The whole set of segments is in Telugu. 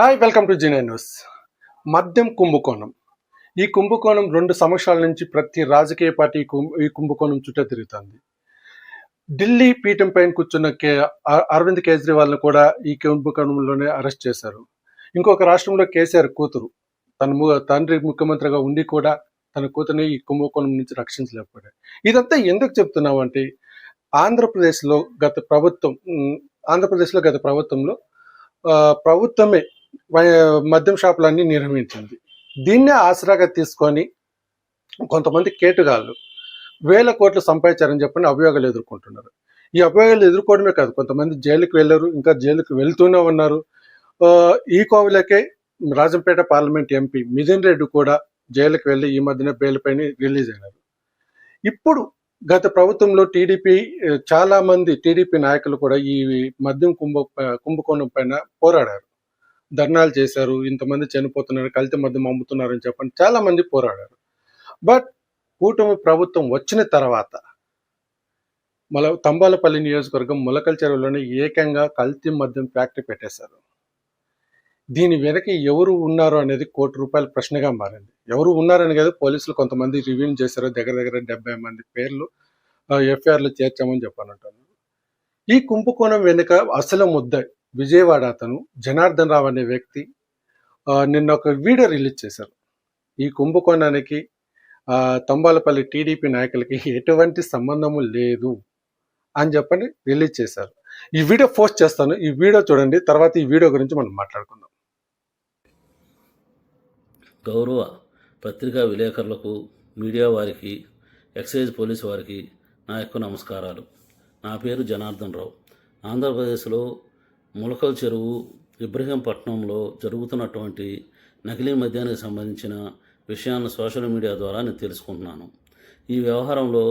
Hi welcome to Zee news మద్యం కుంభకోణం. ఈ కుంభకోణం రెండు సంవత్సరాల నుంచి ప్రతి రాజకీయ పార్టీ ఈ కుంభ- ఈ కుంభకోణం చుట్టూ తిరుగుతుంది. ఢిల్లీ పీఠం పైన కూర్చున్న కే అ- అరవింద్ కేజ్రీవాల్ని కూడా ఈ కుంభకోణంలోనే అరెస్ట్ చేశారు. ఇంకొక రాష్ట్రంలో కేసీఆర్ కూతురు. తన తండ్రి ముఖ్యమంత్రిగా ఉండి కూడా తన కూతుర్ని ఈ కుంభకోణం నుంచి రక్షించలేకపోయాడు. ఇదంతా ఎందుకు చెప్తున్నావు అంటే ఆంధ్రప్రదేశ్లో గత ప్రభుత్వం ఆంధ్రప్రదేశ్లో గత ప్రభుత్వంలో ప్రభుత్వమే మద్యం షాపులన్నీ నిర్మించింది. దీన్నే ఆసరాగా తీసుకొని కొంతమంది కేటుగాళ్ళు వేల కోట్లు సంపాదించారని చెప్పని అభియోగాలు ఎదుర్కొంటున్నారు. ఈ అభియోగాలు ఎదుర్కోవడమే కాదు కొంతమంది జైలుకి వెళ్ళారు ఇంకా జైలుకి వెళ్తూనే ఉన్నారు. ఈ కోవిలకే రాజంపేట పార్లమెంట్ ఎంపీ మిథున్ రెడ్డి కూడా జైలుకి వెళ్ళి ఈ మధ్యన బెయిల్ పైన రిలీజ్ అయినారు. ఇప్పుడు గత ప్రభుత్వంలో టీడీపీ చాలా మంది టీడీపీ నాయకులు కూడా ఈ మద్యం కుంభ కుంభకోణం పైన పోరాడారు. ధర్నాలు చేశారు ఇంతమంది చనిపోతున్నారు కల్తీ మద్యం అమ్ముతున్నారని చెప్పని చాలా మంది పోరాడారు. బట్ కూటమి ప్రభుత్వం వచ్చిన తర్వాత మల తంబాలపల్లి నియోజకవర్గం ములకల్ చెరువులోనే ఏకంగా కల్తీ మద్యం ఫ్యాక్టరీ పెట్టేశారు. దీని వెనక ఎవరు ఉన్నారు అనేది కోటి రూపాయల ప్రశ్నగా మారింది. ఎవరు ఉన్నారని కాదు పోలీసులు కొంతమంది రివ్యూ చేశారు దగ్గర దగ్గర డెబ్బై మంది పేర్లు ఎఫ్ఐఆర్లు చేర్చామని చెప్పానంటాను. ఈ కుంభకోణం వెనుక అసలు ముద్ద విజయవాడ అతను జనార్దన్ రావు అనే వ్యక్తి నిన్న ఒక వీడియో రిలీజ్ చేశారు. ఈ కుంభకోణానికి తంబాలపల్లి టీడీపీ నాయకులకి ఎటువంటి సంబంధము లేదు అని చెప్పని రిలీజ్ చేశారు. ఈ వీడియో పోస్ట్ చేస్తాను. ఈ వీడియో చూడండి. తర్వాత ఈ వీడియో గురించి మనం మాట్లాడుకుందాం. గౌరవ పత్రికా విలేకరులకు మీడియా వారికి ఎక్సైజ్ పోలీసు వారికి నా యొక్క నమస్కారాలు. నా పేరు జనార్దన్ రావు. ఆంధ్రప్రదేశ్లో ములకల చెరువు ఇబ్రహీంపట్నంలో జరుగుతున్నటువంటి నకిలీ మద్యానికి సంబంధించిన విషయాన్ని సోషల్ మీడియా ద్వారా నేను తెలుసుకుంటున్నాను. ఈ వ్యవహారంలో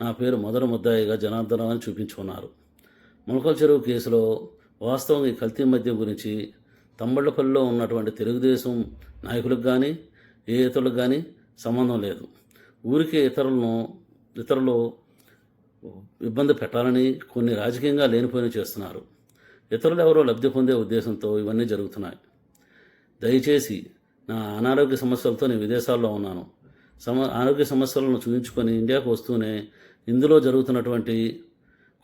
నా పేరు మొదటి ముద్దాయిగా జనార్దన్ అని చూపించుకున్నారు. ములకల చెరువు కేసులో వాస్తవం ఈ కల్తీ మద్యం గురించి తమ్మళ్ళపల్లిలో ఉన్నటువంటి తెలుగుదేశం నాయకులకు కానీ ఏ ఇతరులకు కానీ సంబంధం లేదు. ఊరికే ఇతరులను ఇతరులు ఇబ్బంది పెట్టాలని కొన్ని రాజకీయంగా లేనిపోయిన చేస్తున్నారు. ఇతరులు ఎవరో లబ్ధి పొందే ఉద్దేశంతో ఇవన్నీ జరుగుతున్నాయి. దయచేసి నా అనారోగ్య సమస్యలతో నేను విదేశాల్లో ఉన్నాను. సమ ఆరోగ్య సమస్యలను చూపించుకొని ఇండియాకు వస్తూనే ఇందులో జరుగుతున్నటువంటి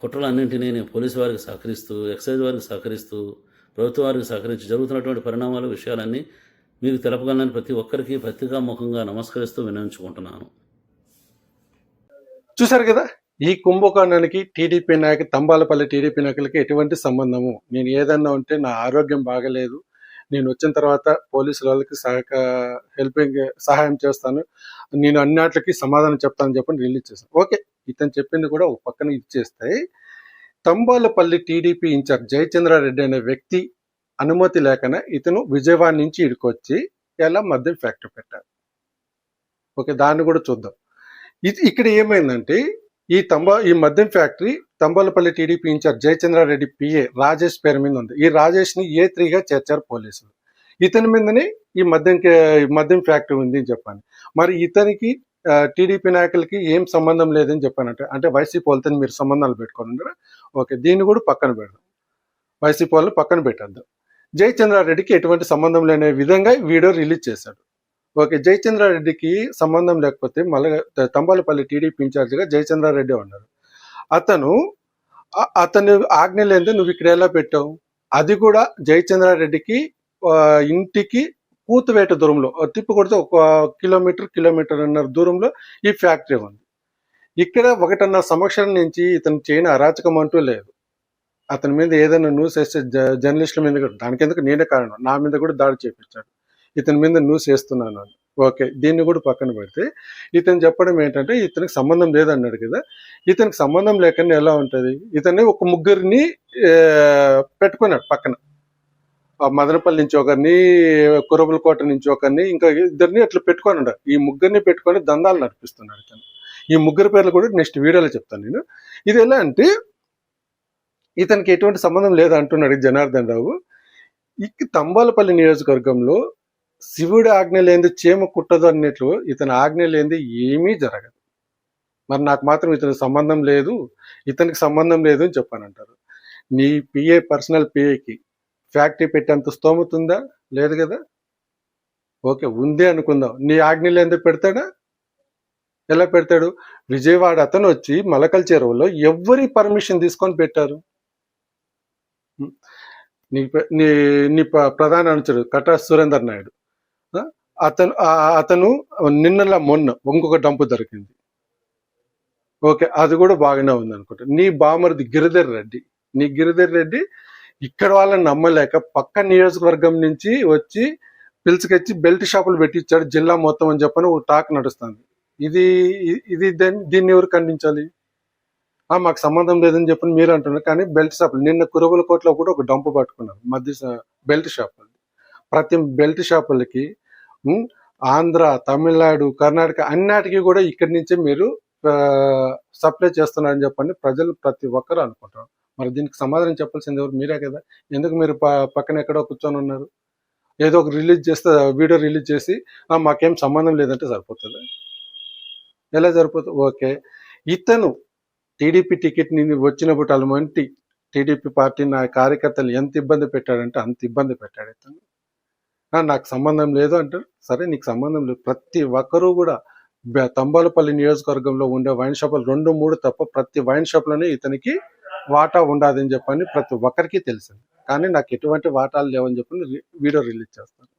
కుట్రలన్నింటినీ నేను పోలీసు వారికి సహకరిస్తూ ఎక్సైజ్ వారికి సహకరిస్తూ ప్రభుత్వ వారికి సహకరించి జరుగుతున్నటువంటి పరిణామాలు విషయాలన్నీ మీకు తెలపగలనని ప్రతి ఒక్కరికి పత్రికాముఖంగా నమస్కరిస్తూ వినియోగించుకుంటున్నాను. చూసారు కదా? ఈ కుంభకోణానికి టీడీపీ నాయక తంబాలపల్లి టీడీపీ నాయకులకి ఎటువంటి సంబంధము? నేను ఏదన్నా ఉంటే నా ఆరోగ్యం బాగలేదు. నేను వచ్చిన తర్వాత పోలీసుల వాళ్ళకి సహక హెల్పింగ్ సహాయం చేస్తాను. నేను అన్నిటికి సమాధానం చెప్తానని చెప్పని రిలీజ్ చేశాను. ఓకే ఇతను చెప్పింది కూడా ఒక పక్కన ఇచ్చేస్తాయి తంబాలపల్లి టీడీపీ ఇన్ఛార్జ్ జయచంద్రారెడ్డి అనే వ్యక్తి అనుమతి లేకనే ఇతను విజయవాడ నుంచి ఇడుకొచ్చి ఎలా మద్యం ఫ్యాక్టరీ పెట్టారు. ఓకే దాన్ని కూడా చూద్దాం. ఇది ఇక్కడ ఏమైందంటే ఈ తంబా ఈ మద్యం factory Thamballapalle TDP incharge Jayachandra Reddy PA Rajesh పేరు మీద ఉంది. ఈ రాజేష్ని ఏ త్రీగా చేర్చారు పోలీసులు. ఇతని మీదనే ఈ మద్యం ఈ మద్యం ఫ్యాక్టరీ ఉంది అని చెప్పాను. మరి ఇతనికి టీడీపీ నాయకులకి ఏం సంబంధం లేదని చెప్పానంటే అంటే వైసీపీ వాళ్ళతో మీరు సంబంధాలు పెట్టుకొని ఓకే దీన్ని కూడా పక్కన పెడదాం. వైసీపీ వాళ్ళు పక్కన పెట్టద్దాం. జయచంద్రారెడ్డికి ఎటువంటి సంబంధం లేని విధంగా వీడియో రిలీజ్ చేశాడు. ఓకే జయచంద్రారెడ్డికి సంబంధం లేకపోతే మళ్ళీ తంబాలపల్లి టీడీపీ ఇన్ఛార్జిగా జయచంద్రారెడ్డి ఉన్నారు. అతను అతను ఆజ్ఞ లేనిదే నువ్వు ఇక్కడ ఎలా పెట్టావు? అది కూడా జయచంద్రారెడ్డికి ఇంటికి కూతువేట దూరంలో తిప్పు కొడితే ఒక కిలోమీటర్ కిలోమీటర్న్నర దూరంలో ఈ ఫ్యాక్టరీ ఉంది. ఇక్కడ ఒకటన్న సంవత్సరం నుంచి ఇతను చేయని అరాచకం అంటూ లేదు. అతని మీద ఏదైనా న్యూస్ వేస్తే జర్నలిస్టుల మీద కూడా దానికి ఎందుకు నేనే కారణం? నా మీద కూడా దాడి చేపించాడు. ఇతని మీద న్యూస్ వేస్తున్నాను అని. ఓకే దీన్ని కూడా పక్కన పెడితే ఇతను చెప్పడం ఏంటంటే ఇతనికి సంబంధం లేదన్నాడు కదా ఇతనికి సంబంధం లేకుండా ఎలా ఉంటుంది? ఇతన్ని ఒక ముగ్గురిని పెట్టుకున్నాడు పక్కన. మదనపల్లి నుంచి ఒకరిని కురబలకోట నుంచి ఒకరిని ఇంకా ఇద్దరిని అట్లా పెట్టుకొని ఉన్నాడు ఈ ముగ్గురిని పెట్టుకొని దందాలు నడిపిస్తున్నాడు ఇతను. ఈ ముగ్గురు పేర్లు కూడా నెక్స్ట్ వీడియోలో చెప్తాను నేను. ఇది ఎలా అంటే ఇతనికి ఎటువంటి సంబంధం లేదు అంటున్నాడు జనార్దన్ రావు. తంబాలపల్లి నియోజకవర్గంలో శివుడి ఆజ్ఞ లేనిది చీమ కుట్టదు అన్నట్లు ఇతని ఆజ్ఞ లేనిది ఏమీ జరగదు. మరి నాకు మాత్రం ఇతనికి సంబంధం లేదు ఇతనికి సంబంధం లేదు అని చెప్పానంటారు. నీ పిఏ పర్సనల్ పిఏకి ఫ్యాక్టరీ పెట్టేంత స్తోమత ఉందా? లేదు కదా. ఓకే ఉంది అనుకుందాం. నీ ఆజ్ఞలు ఎందుకు పెడతాడా? ఎలా పెడతాడు? విజయవాడ అతను వచ్చి మలకల్ చెరువులో ఎవరి పర్మిషన్ తీసుకొని పెట్టారు? నీ నీ నీ ప్రధాన అనుచరుడు కటా సురేందర్ నాయుడు. అతను అతను నిన్నలా మొన్న ఇంకొక డంపు దొరికింది. ఓకే అది కూడా బాగానే ఉంది అనుకుంటా నీ బామరిది గిరిధర్ రెడ్డి. నీ గిరిధర్ రెడ్డి ఇక్కడ వాళ్ళని నమ్మలేక పక్క నియోజకవర్గం నుంచి వచ్చి పిలుచుకొచ్చి బెల్ట్ షాపులు పెట్టించాడు జిల్లా మొత్తం అని చెప్పని ఒక టాక్ నడుస్తుంది. ఇది ఇది దీన్ని ఎవరు ఖండించాలి? ఆ మాకు సంబంధం లేదని చెప్పని మీరు అంటున్నారు కానీ బెల్ట్ షాపులు నిన్న కురబల కోట్లో కూడా ఒక డంపు పట్టుకున్నారు మధ్య బెల్ట్ షాపులు. ప్రతి బెల్ట్ షాపులకి ఆంధ్ర తమిళనాడు కర్ణాటక అన్నిటికీ కూడా ఇక్కడి నుంచే మీరు సప్లై చేస్తున్నారని చెప్పండి. ప్రజలు ప్రతి ఒక్కరు అనుకుంటారు మరి దీనికి సమాధానం చెప్పాల్సింది ఎవరు? మీరే కదా. ఎందుకు మీరు పక్కన ఎక్కడో కూర్చొని ఉన్నారు? ఏదో ఒక రిలీజ్ చేస్తే వీడియో రిలీజ్ చేసి మాకేం సంబంధం లేదంటే సరిపోతుంది? ఎలా సరిపోతుంది ఓకే. ఇతను టీడీపీ టికెట్ని వచ్చినప్పుడు అలమంటి టీడీపీ పార్టీ నా కార్యకర్తలు ఎంత ఇబ్బంది పెట్టాడంటే అంత ఇబ్బంది పెట్టాడు ఇతను. నాకు సంబంధం లేదు అంటారు. సరే నీకు సంబంధం లేదు. ప్రతి ఒక్కరూ కూడా తంబాలపల్లి నియోజకవర్గంలో ఉండే వైన్ షాపులు రెండు మూడు తప్ప ప్రతి వైన్ షాప్లోనే ఇతనికి వాటా ఉండదని చెప్పని ప్రతి ఒక్కరికి తెలిసింది కానీ నాకు ఎటువంటి వాటాలు లేవని చెప్పని వీడియో రిలీజ్ చేస్తాను.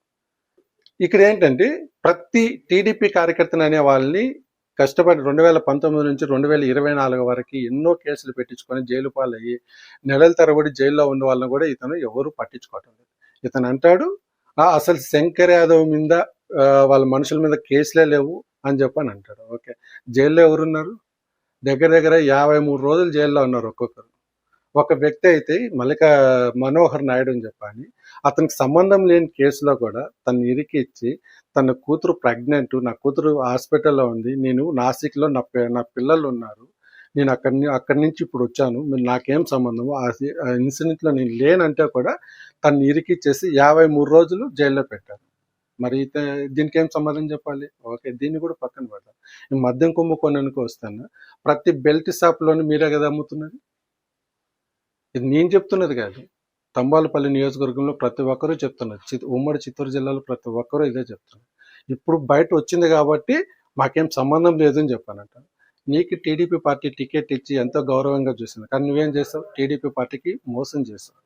ఇక్కడ ఏంటంటే ప్రతి టీడీపీ కార్యకర్తను అనే వాళ్ళని కష్టపడి రెండు వేల పంతొమ్మిది నుంచి రెండు వేల ఇరవై నాలుగు వరకు ఎన్నో కేసులు పెట్టించుకొని జైలు పాలయ్యి నెలల తరబడి జైల్లో ఉన్న వాళ్ళని కూడా ఇతను ఎవరు పట్టించుకోవటం లేదు. ఇతను అంటాడు అసలు శంకర్ యాదవ్ మీద వాళ్ళ మనుషుల మీద కేసులే లేవు అని చెప్పని అంటాడు ఓకే. జైల్లో ఎవరున్నారు? దగ్గర దగ్గర యాభై మూడు రోజులు జైల్లో ఉన్నారు ఒక్కొక్కరు. ఒక వ్యక్తి అయితే మల్లిక మనోహర్ నాయుడు అని చెప్పని అతనికి సంబంధం లేని కేసులో కూడా తను ఇరికిచ్చి తన కూతురు ప్రెగ్నెంట్ నా కూతురు హాస్పిటల్లో ఉంది నేను నాసిక్లో నా నా పిల్లలు ఉన్నారు నేను అక్కడి అక్కడి నుంచి ఇప్పుడు వచ్చాను. మీరు నాకేం సంబంధం ఆ సి- ఇన్సిడెంట్లో నేను లేనంటే కూడా తను ఇరికిచ్చేసి యాభై మూడు రోజులు జైల్లో పెట్టారు మరి దీనికి ఏం సమాధానం చెప్పాలి? ఓకే దీన్ని కూడా పక్కన పెడతాను ఈ మద్యం కుంభకోణానికి వస్తాను. ప్రతి బెల్ట్ షాప్లోని మీరే కదా అమ్ముతున్నది? ఇది నేను చెప్తున్నది కాదు. తంబాలపల్లి నియోజకవర్గంలో ప్రతి ఒక్కరూ చెప్తున్నారు చి- ఉమ్మడి చిత్తూరు జిల్లాలో ప్రతి ఒక్కరూ ఇదే చెప్తున్నారు. ఇప్పుడు బయట వచ్చింది కాబట్టి మాకేం సంబంధం లేదని చెప్పానంట. నీకు టీడీపీ పార్టీ టికెట్ ఇచ్చి ఎంతో గౌరవంగా చూసింది. కానీ నువ్వేం చేసావు టీడీపీ పార్టీకి మోసం చేసావు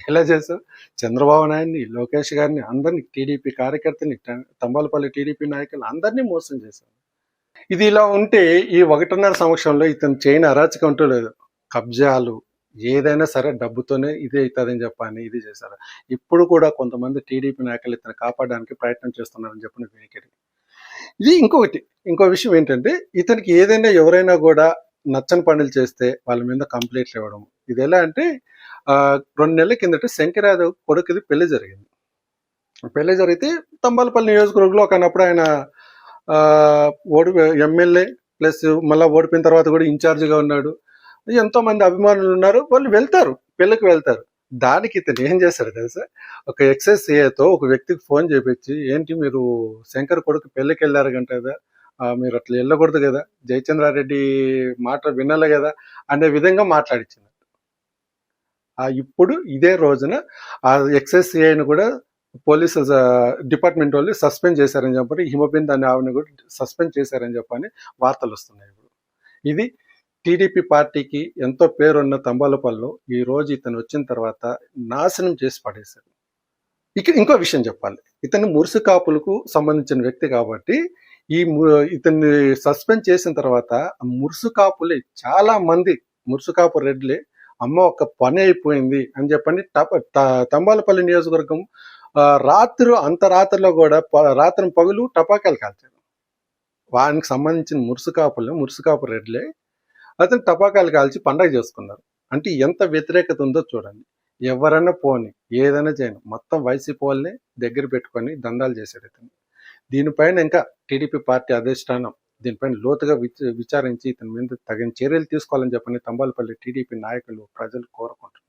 ఎలా చేసావు చంద్రబాబు నాయుడిని లోకేష్ గారిని అందరినీ టీడీపీ కార్యకర్తని తంబాలపల్లి టీడీపీ నాయకులు అందరినీ మోసం చేశావు. ఇది ఇలా ఉంటే ఈ ఒకటిన్నర సంవత్సరంలో ఇతను చేయని అరాచకం అంటూ లేదు. కబ్జాలు ఏదైనా సరే డబ్బుతోనే ఇదే అవుతుందని చెప్పని ఇది చేశారు. ఇప్పుడు కూడా కొంతమంది టీడీపీ నాయకులు ఇతను కాపాడడానికి ప్రయత్నం చేస్తున్నారని చెప్పిన వినికిడి. ఇది ఇంకొకటి. ఇంకో విషయం ఏంటంటే ఇతనికి ఏదైనా ఎవరైనా కూడా నచ్చని పనులు చేస్తే వాళ్ళ మీద కంప్లైంట్లు ఇవ్వడం. ఇది ఎలా అంటే రెండు నెలల కిందట శంకర్ కొడుకుది పెళ్ళి జరిగింది. పెళ్ళి జరిగితే తంబాలపల్లి నియోజకవర్గంలో ఒకనప్పుడు ఆయన ఓడి ఎమ్మెల్యే ప్లస్ మళ్ళీ ఓడిపోయిన తర్వాత కూడా ఇన్ఛార్జిగా ఉన్నాడు. ఎంతో మంది అభిమానులు ఉన్నారు. వాళ్ళు వెళ్తారు. పెళ్ళికి వెళ్తారు. దానికి ఇతను ఏం చేశారు తెలుసా? ఒక ఎక్సైజ్ ఏతో ఒక వ్యక్తికి ఫోన్ చేపించి ఏంటి మీరు శంకర్ కొడుకు పెళ్ళికి వెళ్ళారు కదా? మీరు అట్లా వెళ్ళకూడదు కదా? జయచంద్రారెడ్డి మాట వినాలి కదా? అనే విధంగా మాట్లాడించింది ఇప్పుడు ఇదే రోజున ఆ ఎక్సైజ్ సిఐని కూడా పోలీసు డిపార్ట్మెంట్ వాళ్ళు సస్పెండ్ చేశారని చెప్పని హిమబింద్ అనే ఆవిడని కూడా సస్పెండ్ చేశారని చెప్పని వార్తలు వస్తున్నాయి ఇప్పుడు. ఇది టీడీపీ పార్టీకి ఎంతో పేరున్న తంబాలపల్లిలో ఈ రోజు ఇతను వచ్చిన తర్వాత నాశనం చేసి పడేశారు ఇక ఇంకో విషయం చెప్పాలి. ఇతను మురుసు కాపులకు సంబంధించిన వ్యక్తి కాబట్టి ఈ ము- ఇతన్ని సస్పెండ్ చేసిన తర్వాత మురుసు కాపులే చాలా మంది మురుసు కాపు రెడ్లే అమ్మ ఒక పని అయిపోయింది అని చెప్పండి. టప తంబాలపల్లి నియోజకవర్గం రాత్రి అంత రాత్రిలో కూడా ప- రాత్రి పగులు టపాకాయలు కాల్చారు. వానికి సంబంధించిన మురుసు కాపులు మురుసు కాపు రెడ్లే అతను టపాకాయలు కాల్చి పండగ చేసుకున్నారు. అంటే ఎంత వ్యతిరేకత ఉందో చూడండి. ఎవరైనా పోని ఏదైనా చేయను. మొత్తం వైసీపీ వాళ్ళని దగ్గర పెట్టుకొని దందాలు చేశాడు ఇతను. దీనిపైన ఇంకా టీడీపీ పార్టీ అధిష్టానం దీనిపైన లోతుగా విచారించి ఇతని మీద తగిన చర్యలు తీసుకోవాలని చెప్పని తంబాలపల్లి టీడీపీ నాయకులు ప్రజలు కోరుకుంటున్నారు.